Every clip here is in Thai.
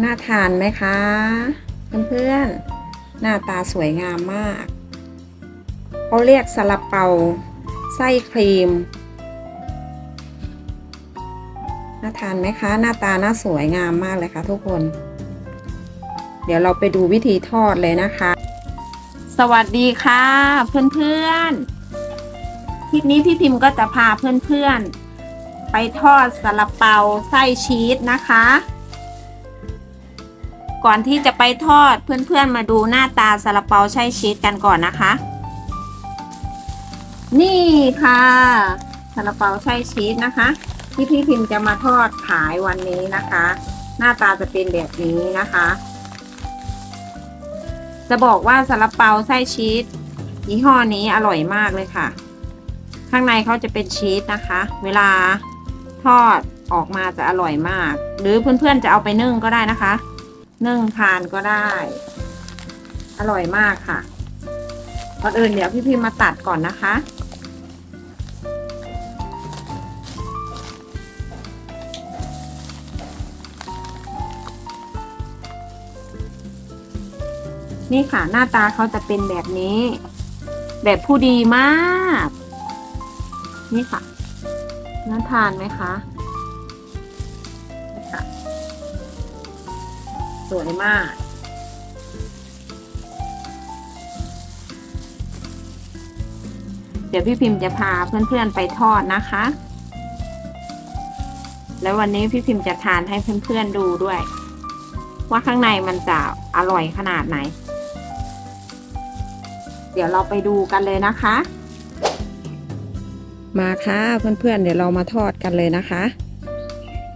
น่าทานไหมคะ เพื่อนๆ หน้าตาสวยงามมากเขาเรียกซาลาเปาไส้ครีม น่าทานไหมคะ หน้าตาน่าสวยงามมากเลยค่ะทุกคน เดี๋ยวเราไปดูวิธีทอดเลยนะคะ สวัสดีค่ะ เพื่อนๆ คลิปนี้พี่พิมพ์ก็จะพาเพื่อนๆ ไปทอดซาลาเปาไส้ชีสนะคะ ก่อนที่จะไปทอดเพื่อนๆมาดูหน้าตาซาลาเปาไส้ชีสกันก่อนนะคะ นี่ค่ะซาลาเปาไส้ชีสนะคะ ที่พี่พิมจะมาทอดขายวันนี้นะคะ หน้าตาจะเป็นแบบนี้นะคะ จะบอกว่าซาลาเปาไส้ชีสยี่ห้อนี้อร่อยมากเลยค่ะ ข้างในเขาจะเป็นชีสนะคะ เวลาทอดออกมาจะอร่อยมาก หรือเพื่อนๆจะเอาไปนึ่งก็ได้นะคะ นึ่งทานก็ได้ อร่อยมากค่ะก่อนอื่นเดี๋ยวพี่พิมมาตัดก่อนนะคะ นี่ค่ะหน้าตาเขาจะเป็นแบบนี้ แบบผู้ดีมาก นี่ค่ะน่าทานไหมคะ สวยมาก เดี๋ยวพี่พิมพ์จะพาเพื่อนๆไปทอดนะคะ แล้ววันนี้พี่พิมพ์จะทานให้เพื่อนๆดูด้วย ว่าข้างในมันจะอร่อยขนาดไหน เดี๋ยวเราไปดูกันเลยนะคะ มาค่ะเพื่อนๆเดี๋ยวเรามาทอดกันเลยนะคะ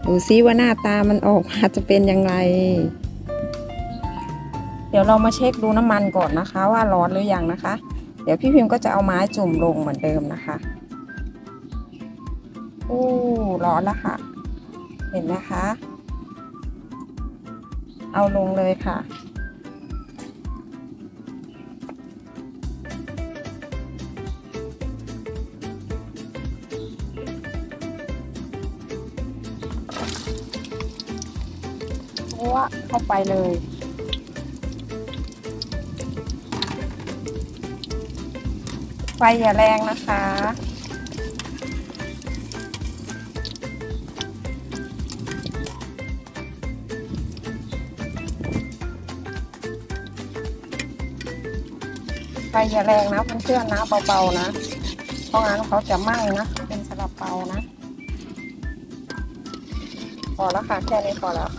ดูซิว่าหน้าตามันออกมาจะเป็นยังไง ดี๋ยวเรามาเช็คดูน้ำมันก่อนนะคะ ว่าร้อนหรือยังนะคะ เดี๋ยวพี่พิมพ์ก็จะเอาไม้จุ่มลงเหมือนเดิมนะคะอู้ร้อนแล้วค่ะ เห็นไหมคะ เอาลงเลยค่ะเพราะว่าเข้าไปเลย ไฟอย่าแรงนะคะ ไฟอย่าแรงนะเพื่อนๆนะเบาๆนะ เพราะงั้นเขาจะไหม้นะ เป็นสลับเปานะ พอแล้วค่ะ แค่นี้พอแล้ว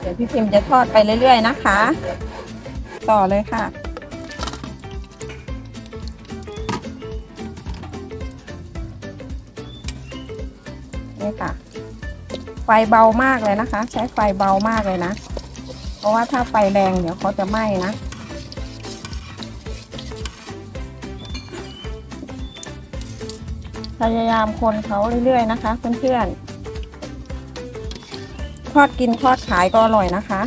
เดี๋ยวพี่พิมพ์จะทอดไปเรื่อย ๆ นะคะ ต่อเลยค่ะ นี่ค่ะ ไฟเบามากเลยนะคะ ใช้ไฟเบามากเลยนะ เพราะว่าถ้าไฟแรงเดี๋ยวเขาจะไหม้นะพยายามคนเขาเรื่อยๆนะคะเพื่อนๆ ทอดกินทอดขายก็อร่อยนะคะ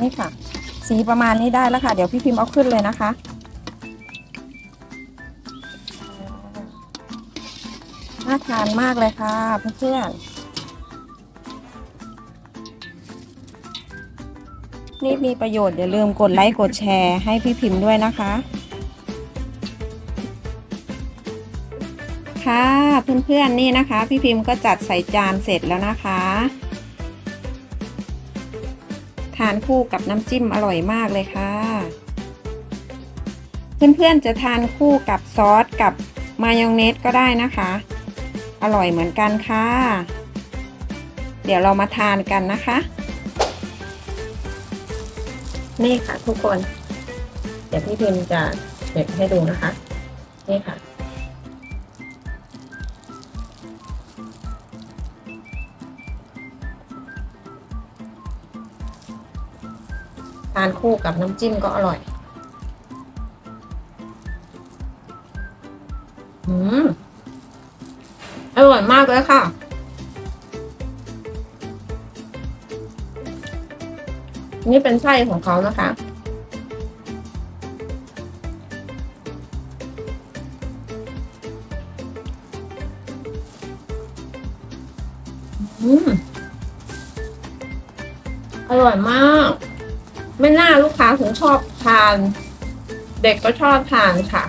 นี่ค่ะ สีประมาณนี้ได้แล้วค่ะ เดี๋ยวพี่พิมพ์เอาขึ้นเลยนะคะ น่าทานมากเลยค่ะเพื่อนๆนี่มีประโยชน์อย่าลืมกดไลค์กดแชร์ให้พี่พิมพ์ด้วยนะคะ ค่ะเพื่อนๆนี่นะคะ พี่พิมพ์ก็จัดใส่จานเสร็จแล้วนะคะ ทานคู่กับน้ำจิ้มอร่อยมากเลยค่ะ เพื่อนๆจะทานคู่กับซอสกับมายองเนสก็ได้นะคะ อร่อยเหมือนกันค่ะ เดี๋ยวเรามาทานกันนะคะ นี่ค่ะทุกคน เดี๋ยวพี่พิมพ์จะเด็ดให้ดูนะคะ นี่ค่ะานคู่กับน้ำจิ้มก็อร่อยอืมอร่อยมากเลยค่ะ นี่เป็นไส้ของเขานะคะ อืม อร่อยมาก ไม่น่าลูกค้าถึงชอบทาน เด็กก็ชอบทานค่ะ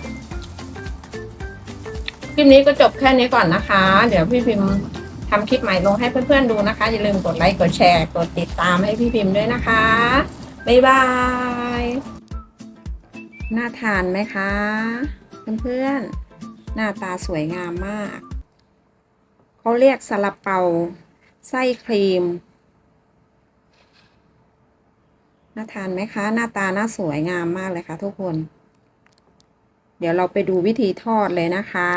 คลิปนี้ก็จบแค่นี้ก่อนนะคะ เดี๋ยวพี่พิมพ์ทำคลิปใหม่ลงให้เพื่อนๆดูนะคะ อย่าลืมกดไลค์กดแชร์กดติดตามให้พี่พิมพ์ด้วยนะคะ บ๊ายบาย น่าทานไหมคะ เพื่อนๆ หน้าตาสวยงามมาก เขาเรียกซาลาเปา ไส้ครีม น่าทานไหมคะ หน้าตาน่าสวยงามมากเลยค่ะทุกคน เดี๋ยวเราไปดูวิธีทอดเลยนะคะ